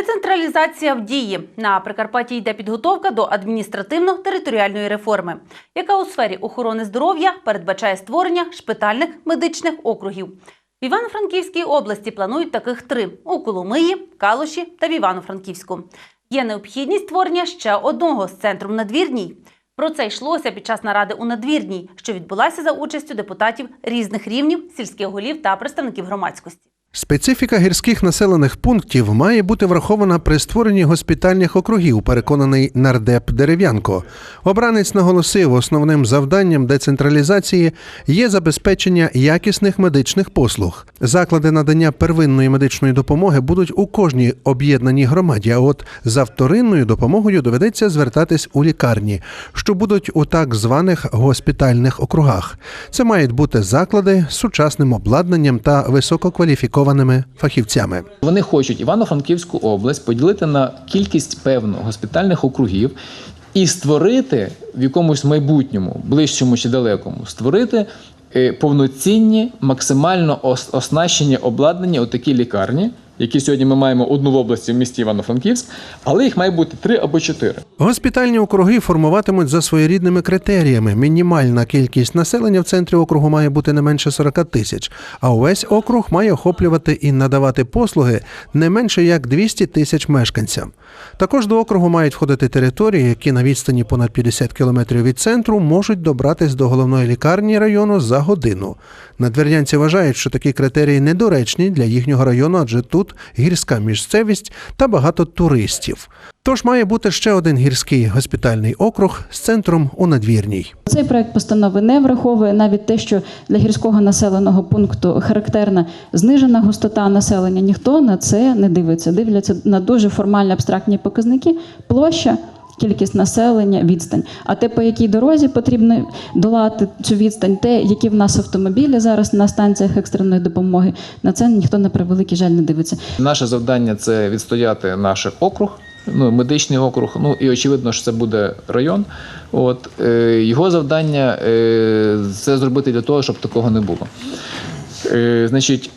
Децентралізація в дії на Прикарпатті йде підготовка до адміністративно-територіальної реформи, яка у сфері охорони здоров'я передбачає створення шпитальних медичних округів. В Івано-Франківській області планують таких три: у Коломиї, Калуші та в Івано-Франківську. Є необхідність створення ще одного з центром надвірній. Про це йшлося під час наради у надвірній, що відбулася за участю депутатів різних рівнів, сільських голів та представників громадськості. Специфіка гірських населених пунктів має бути врахована при створенні госпітальних округів, переконаний нардеп Дерев'янко. Обранець наголосив, основним завданням децентралізації є забезпечення якісних медичних послуг. Заклади надання первинної медичної допомоги будуть у кожній об'єднаній громаді. А от за вторинною допомогою доведеться звертатись у лікарні, що будуть у так званих госпітальних округах. Це мають бути заклади з сучасним обладнанням та висококваліфікованими фахівцями. Вони хочуть Івано-Франківську область поділити на кількість певно госпітальних округів і створити в якомусь майбутньому, ближчому чи далекому, створити е, повноцінні, максимально ос- оснащені обладнання отакі лікарні, які сьогодні ми маємо одну в області в місті Івано-Франківськ, але їх має бути три або чотири. Госпітальні округи формуватимуть за своєрідними критеріями. Мінімальна кількість населення в центрі округу має бути не менше 40 тисяч, а увесь округ має охоплювати і надавати послуги не менше як 200 тисяч мешканцям. Також до округу мають входити території, які на відстані понад 50 кілометрів від центру можуть добратись до головної лікарні району за годину. Надвірнянці вважають, що такі критерії недоречні для їхнього району, адже гірська місцевість та багато туристів. Тож має бути ще один гірський госпітальний округ з центром у надвірній. Цей проект постанови не враховує навіть те, що для гірського населеного пункту характерна знижена густота населення. Ніхто на це не дивиться. Дивляться на дуже формальні абстрактні показники, площа. Кількість населення, відстань. А те, по якій дорозі потрібно долати цю відстань, те, які в нас автомобілі зараз на станціях екстреної допомоги, на це ніхто на превеликий жаль не дивиться. Наше завдання це відстояти наш округ, ну, медичний округ. Ну і очевидно, що це буде район. От е, його завдання е, це зробити для того, щоб такого не було. Е, значить,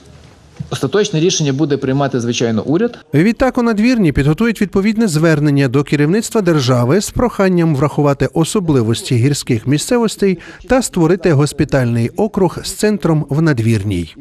остаточне рішення буде приймати звичайно уряд. Відтак у надвірні підготують відповідне звернення до керівництва держави з проханням врахувати особливості гірських місцевостей та створити госпітальний округ з центром в надвірній.